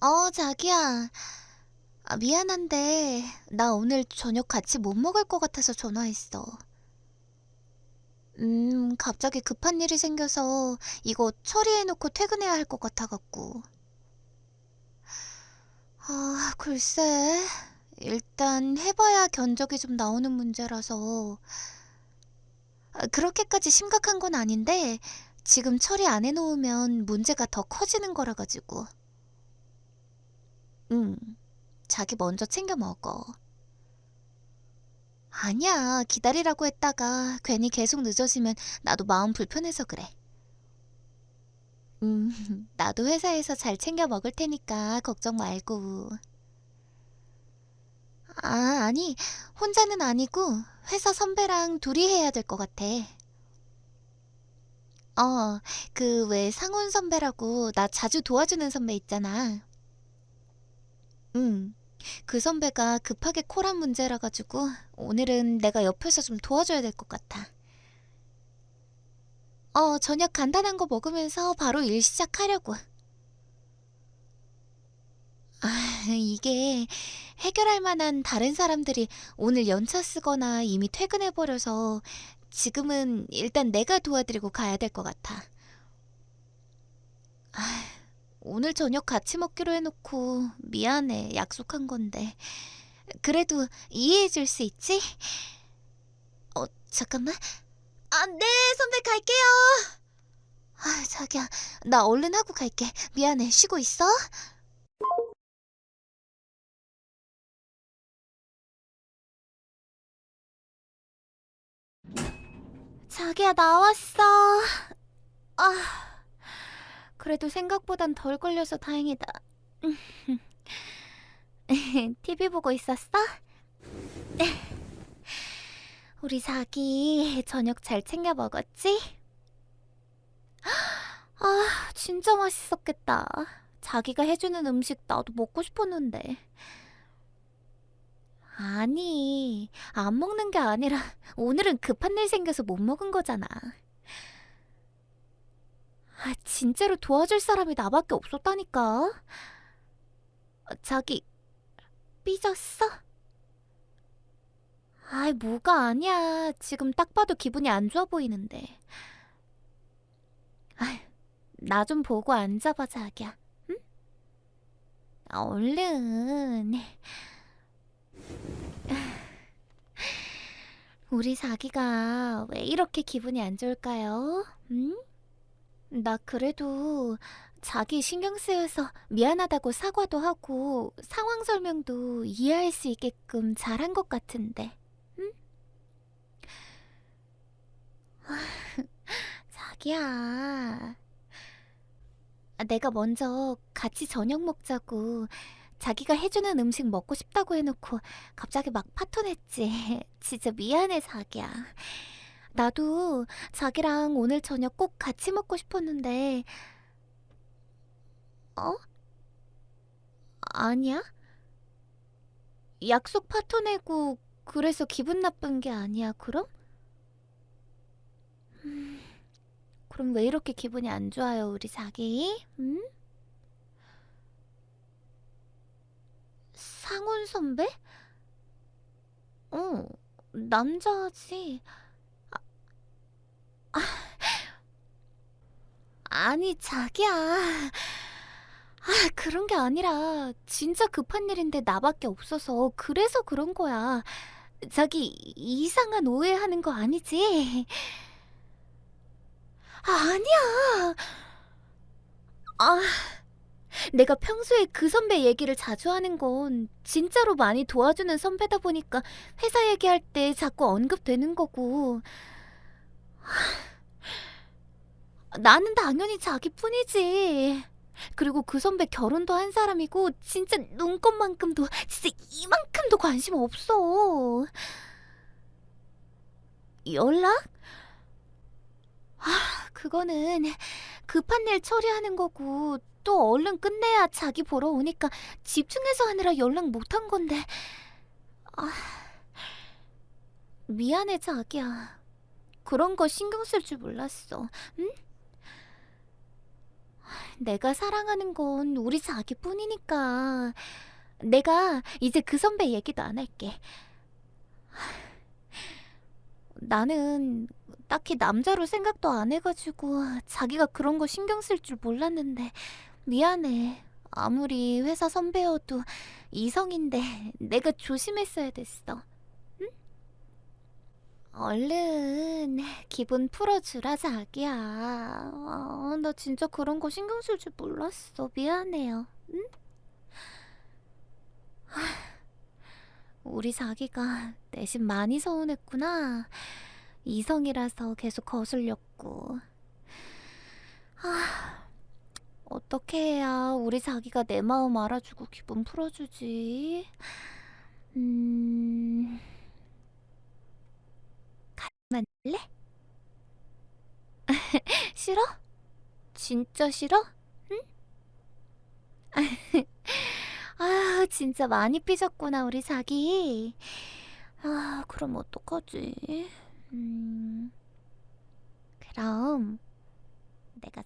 어, 자기야. 아, 미안한데, 나 오늘 저녁 같이 못 먹을 것 같아서 전화했어. 음, 갑자기 급한 일이 생겨서 이거 처리해놓고 퇴근해야 할 것 같아갖고. 아, 글쎄. 일단 해봐야 견적이 좀 나오는 문제라서. 아, 그렇게까지 심각한 건 아닌데, 지금 처리 안 해놓으면 문제가 더 커지는 거라 가지고. 응, 자기 먼저 챙겨 먹어. 아니야, 기다리라고 했다가 괜히 계속 늦어지면 나도 마음 불편해서 그래. 음, 나도 회사에서 잘 챙겨 먹을 테니까 걱정 말고. 아, 아니, 혼자는 아니고 회사 선배랑 둘이 해야 될 것 같아. 어, 그 왜 상훈 선배라고 나 자주 도와주는 선배 있잖아. 응. 그 선배가 급하게 코란 문제라 가지고 오늘은 내가 옆에서 좀 도와줘야 될 것 같아. 어, 저녁 간단한 거 먹으면서 바로 일 시작하려고. 아, 이게 해결할 만한 다른 사람들이 오늘 연차 쓰거나 이미 퇴근해버려서 지금은 일단 내가 도와드리고 가야 될 것 같아. 아, 오늘 저녁 같이 먹기로 해놓고 미안해. 약속한 건데. 그래도 이해해 줄 수 있지? 어, 잠깐만. 아, 네, 선배 갈게요. 아, 자기야. 나 얼른 하고 갈게. 미안해. 쉬고 있어. 자기야, 나왔어. 아, 그래도 생각보단 덜 걸려서 다행이다. TV 보고 있었어? 우리 자기 저녁 잘 챙겨 먹었지? 아, 진짜 맛있었겠다. 자기가 해주는 음식 나도 먹고 싶었는데. 아니, 안 먹는 게 아니라 오늘은 급한 일 생겨서 못 먹은 거잖아. 아, 진짜로 도와줄 사람이 나밖에 없었다니까. 어, 자기, 삐졌어? 아이, 뭐가 아니야. 지금 딱 봐도 기분이 안 좋아 보이는데. 아이, 나좀 보고 앉아봐, 자기야. 응? 아, 얼른. 우리 자기가 왜 이렇게 기분이 안 좋을까요? 응? 나 그래도 자기 신경 쓰여서 미안하다고 사과도 하고 상황 설명도 이해할 수 있게끔 잘한 것 같은데, 응? 자기야. 아, 내가 먼저 같이 저녁 먹자고 자기가 해주는 음식 먹고 싶다고 해놓고 갑자기 막 파토냈지. 진짜 미안해, 자기야. 나도 자기랑 오늘 저녁 꼭 같이 먹고 싶었는데, 어? 아니야? 약속 파토내고 그래서 기분 나쁜 게 아니야, 그럼? 음, 그럼 왜 이렇게 기분이 안 좋아요, 우리 자기? 응? 상훈 선배? 어, 남자지. 아, 아니, 자기야. 아, 그런 게 아니라, 진짜 급한 일인데 나밖에 없어서, 그래서 그런 거야. 자기, 이상한 오해하는 거 아니지? 아, 아니야. 아, 내가 평소에 그 선배 얘기를 자주 하는 건 진짜로 많이 도와주는 선배다 보니까 회사 얘기할 때 자꾸 언급되는 거고. 하, 나는 당연히 자기뿐이지. 그리고 그 선배 결혼도 한 사람이고 진짜 눈곱만큼도 진짜 이만큼도 관심 없어. 연락? 아, 그거는 급한 일 처리하는 거고 또 얼른 끝내야 자기 보러 오니까 집중해서 하느라 연락 못한 건데. 아, 미안해, 자기야. 그런 거 신경 쓸 줄 몰랐어. 응? 내가 사랑하는 건 우리 자기뿐이니까. 내가 이제 그 선배 얘기도 안 할게. 나는 딱히 남자로 생각도 안 해가지고 자기가 그런 거 신경 쓸 줄 몰랐는데 미안해. 아무리 회사 선배여도 이성인데 내가 조심했어야 됐어. 응? 얼른 기분 풀어주라 자기야. 아, 나 진짜 그런 거 신경 쓸 줄 몰랐어. 미안해요. 응? 하, 우리 자기가 내심 많이 서운했구나. 이성이라서 계속 거슬렸고. 아, 어떻게 해야 우리 자기가 내 마음 알아주고 기분 풀어주지? 음... 만날래? 싫어? 진짜 싫어? 응? 아, 진짜 많이 삐졌구나, 우리 자기. 아, 그럼 어떡하지? 음... 그럼 내가